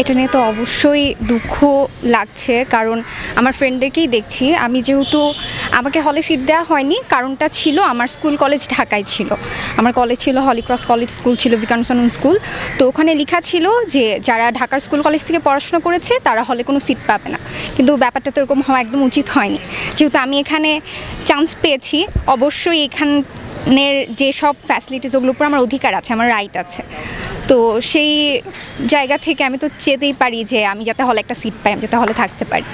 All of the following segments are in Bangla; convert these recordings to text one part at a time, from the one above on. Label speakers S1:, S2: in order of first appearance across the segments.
S1: এটা নিয়ে তো অবশ্যই দুঃখ লাগছে, কারণ আমার ফ্রেন্ডদেরকেই দেখছি। আমি যেহেতু আমাকে হলে সিট দেওয়া হয়নি, কারণটা ছিল আমার স্কুল কলেজ ঢাকায় ছিল। আমার কলেজ ছিল হলিক্রস কলেজ স্কুল ছিল বিকানসানন স্কুল তো ওখানে লেখা ছিল যে, যারা ঢাকার স্কুল কলেজ থেকে পড়াশোনা করেছে, তারা হলে কোনো সিট পাবে না। কিন্তু ব্যাপারটা তো এরকম হওয়া একদম উচিত হয়নি। যেহেতু আমি এখানে চান্স পেয়েছি, অবশ্যই এখানের যেসব ফ্যাসিলিটিস ওগুলোর উপর আমার অধিকার আছে, আমার রাইট আছে। তো সেই জায়গা থেকে আমি তো চেতেই পারি যে আমি যাতে হলে একটা সিট পাই আমি যাতে হলে থাকতে পারি।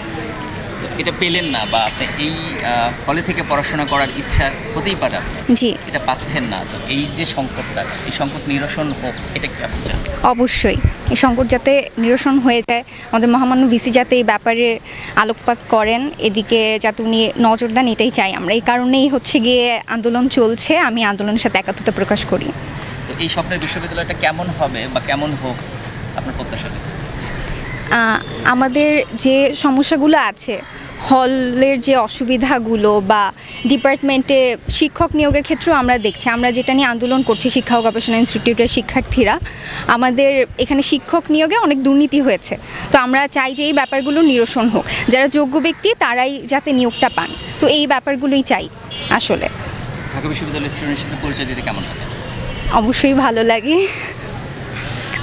S2: এটা পেলেন না বা আপনি এই হলে থেকে পড়াশোনা করার ইচ্ছা হতেই পারে
S1: জি।
S2: এটা পাচ্ছেন না। তো এই যে সংকটটা এই সংকট নিরসন হোক এটা কি আপনি
S1: অবশ্যই। এই সংকট যাতে নিরসন হয়ে যায় আমাদের মহামান্য ভিসি যাতে এই ব্যাপারে আলোকপাত করেন এদিকে যাতে উনি নজর দেন এটাই চাই আমরা। এই কারণেই হচ্ছে গিয়ে আন্দোলন চলছে আমি আন্দোলনের সাথে একাত্মতা প্রকাশ করি।
S2: তো এই স্বপ্নের বিশ্ববিদ্যালয়টা কেমন হবে বা কেমন হোক আপনার প্রত্যাশা
S1: আমাদের যে সমস্যাগুলো আছে হলের যে অসুবিধাগুলো বা ডিপার্টমেন্টে শিক্ষক নিয়োগের ক্ষেত্রেও আমরা দেখছি। আমরা যেটা নিয়ে আন্দোলন করছি শিক্ষা ও গবেষণা ইনস্টিটিউটের শিক্ষার্থীরা আমাদের এখানে শিক্ষক নিয়োগে অনেক দুর্নীতি হয়েছে। তো আমরা চাই যে এই ব্যাপারগুলো নিরসন হোক। যারা যোগ্য ব্যক্তি তারাই যাতে নিয়োগটা পান। তো এই ব্যাপারগুলোই চাই আসলে।
S2: ঢাকা বিশ্ববিদ্যালয়ের স্টুডেন্টের সাথে পরিচয় দিতে কেমন
S1: অবশ্যই ভালো লাগে।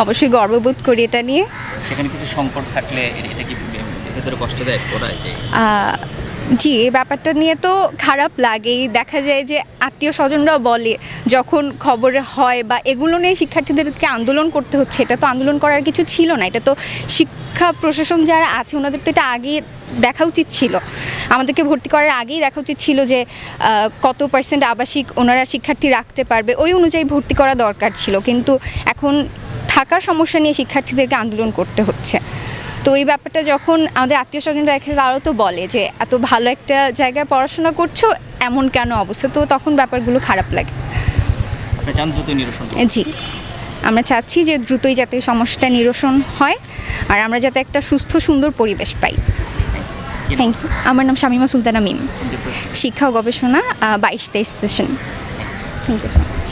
S1: অবশ্যই গর্ববোধ করি এটা নিয়ে।
S2: সেখানে কিছু সংকট থাকলে এটা কি ভেতরে কষ্ট দেয় যে
S1: জি এই ব্যাপারটা নিয়ে তো খারাপ লাগেই। দেখা যায় যে আত্মীয় স্বজনরা বলে যখন খবরে হয় বা এগুলো নিয়ে শিক্ষার্থীদেরকে আন্দোলন করতে হচ্ছে এটা তো আন্দোলন করার কিছু ছিল না। এটা তো শিক্ষা প্রশাসন যারা আছে ওনাদের তো এটা আগে দেখা উচিত ছিল। আমাদেরকে ভর্তি করার আগেই দেখা উচিত ছিল যে কত পার্সেন্ট আবাসিক ওনারা শিক্ষার্থী রাখতে পারবে। ওই অনুযায়ী ভর্তি করা দরকার ছিল কিন্তু এখন থাকার সমস্যা নিয়ে শিক্ষার্থীদেরকে আন্দোলন করতে হচ্ছে। তো এই ব্যাপারটা যখন আমাদের আত্মীয় স্বজনরা এখানে তারাও তো বলে যে এত ভালো একটা জায়গায় পড়াশোনা করছ এমন কেন অবস্থা? তো তখন ব্যাপারগুলো খারাপ লাগে। জি। আমরা চাচ্ছি যে দ্রুতই যাতে সমস্যাটা নিরসন হয়। আর আমরা যাতে একটা সুস্থ সুন্দর পরিবেশ পাই। থ্যাংক ইউ আমার নাম শামিমা সুলতানা মিম। শিক্ষা ও গবেষণা বাইশ তেইশ session thank you so much